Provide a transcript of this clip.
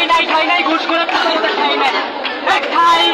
ঠাই নাই ঠাই নাই ঘুষ করে খাই নাই। ঠাই